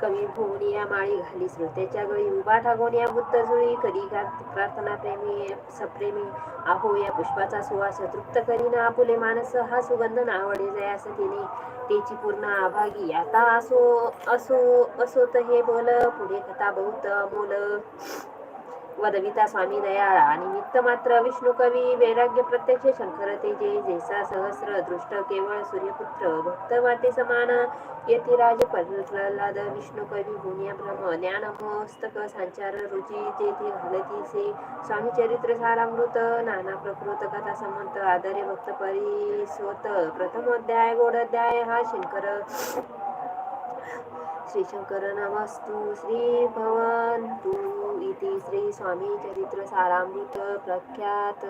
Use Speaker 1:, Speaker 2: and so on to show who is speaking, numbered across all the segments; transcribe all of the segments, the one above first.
Speaker 1: कवी भुवनिया माळी घाली श्रोत्याच्या गळी उभा ठाकून या बुद्ध जुळी करी का प्रार्थना प्रेमी सप्रेमी आहो या पुष्पाचा सुवास तृप्त करीन आपुले मानस. हा सुगंध नावडे असं तिने. तेची पूर्ण आभागी आता असो असो असोत हे बोल. पुढे कथा बहुत अमोल. वदविता स्वामी दयाळा. निमित्त मात्र विष्णू कवी वैराग्य प्रत्यक्ष शंकर तेजे जैसा सहस्र दृष्ट केवळ सूर्यपुत्र भक्त माते समान. यतिराज प्रल्हाद विष्णू कवी गुण्या ब्रह्म ज्ञान मस्तक संचार रुची जेथे घालतीसे स्वामी चरित्र सारामृत नाना प्रकृत कथा समंत आदरे भक्त परिस्वत प्रथम अध्याय गोड अध्याय हा शंकर. श्री श्रीभवन्तु नमस्तु इति श्री स्वामी चरित्र सारामृत प्रख्यात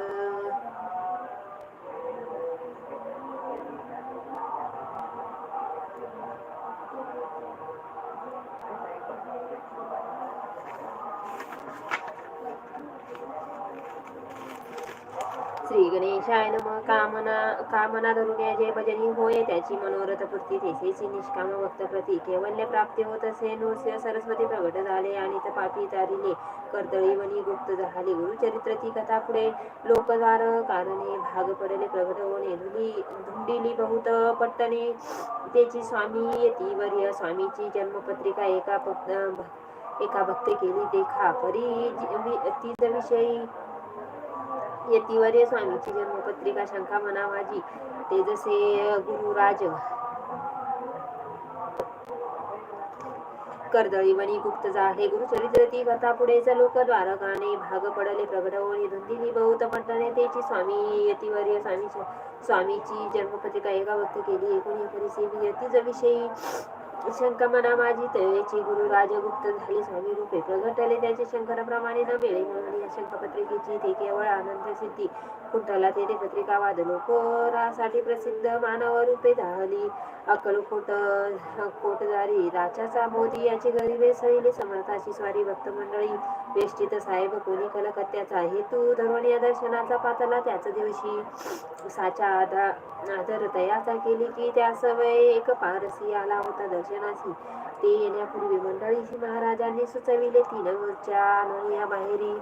Speaker 1: श्री गणेशाय नम. कामना कामना धरून या भजनी होय. त्याची मनोरथ पूर्ती तेसेची निष्काम भक्त प्रती केवल्य प्राप्ती होत असे. नृत्य सरस्वती प्रगट झाले आणि तपापी तारिले कर्दळी वनी गुप्त झाले. गुरुचरित्र ती कथा पुढे. लोकद्वार कारणे भाग पडले. प्रगट होणे धुली धुंडिली बहुत पट्टने त्याची स्वामी यतीवर्य स्वामीची जन्मपत्रिका एका भक्त एका भक्ते केली. देखा परी तीज विषयी. यतिवर्य स्वामीची जन्मपत्रिका शंका मनावाजी ते जसे गुरुराज कर्दळी वणी गुप्त झाले गुरुचरित्र ती कथा पुढेच लोक द्वारकाने भाग पडले प्रगटवणी धुंदिनी बहुत पट्टणे त्याची स्वामी यतिवर्य स्वामी स्वामीची जन्मपत्रिका एका भक्त केली एकोणी एकोणीस यतीच विषयी शंकमना माझी तयाची गुरु राजगुप्त झाले. स्वामी रूपे प्रगटले त्याचे शंकराप्रमाणे न मिळे म्हणून या शंखपत्रिकेची ते केवळ आनंद सिद्धी. कुंठाला तेथे पत्रिका वादन. कोरासाठी प्रसिद्ध मानव रूपे झाली. अक्कलकोट कोटदारी राजाचा मोदी याची गरिबे सैली समर्थाची स्वारी भक्त मंडळी. वेष्टित साहेब कोणी कलकत्त्याचा हेतू धरून या दर्शनाचा पातला त्याच दिवशी. साचा आधार आदर तयाचा केली की त्या सवय एक पारसी आला होता दर्शनासी ते येण्यापूर्वी मंडळीशी महाराजांनी सुचविले तीन मोर्चा या बाहेरी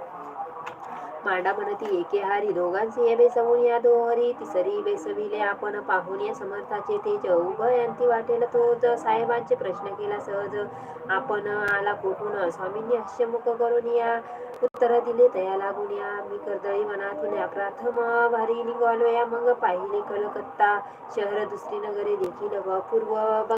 Speaker 1: मांडा म्हणती एके हारी दोघांचे ये बेसवून या दोहरी. तिसरी बेसविले आपण पाहून या समर्थाचे तेज. उभयंती वाटेल तोच साहेबांचे प्रश्न केला सहज. आपण आला कोठून? स्वामींनी हास्यमुख करून या. उत्तर दिले तया लागून या. मी कर्दळी मनातून या. प्रथम भारी निघालो या. मग पाहिले कलकत्ता शहर दुसरी नगरे देखील व पूर्व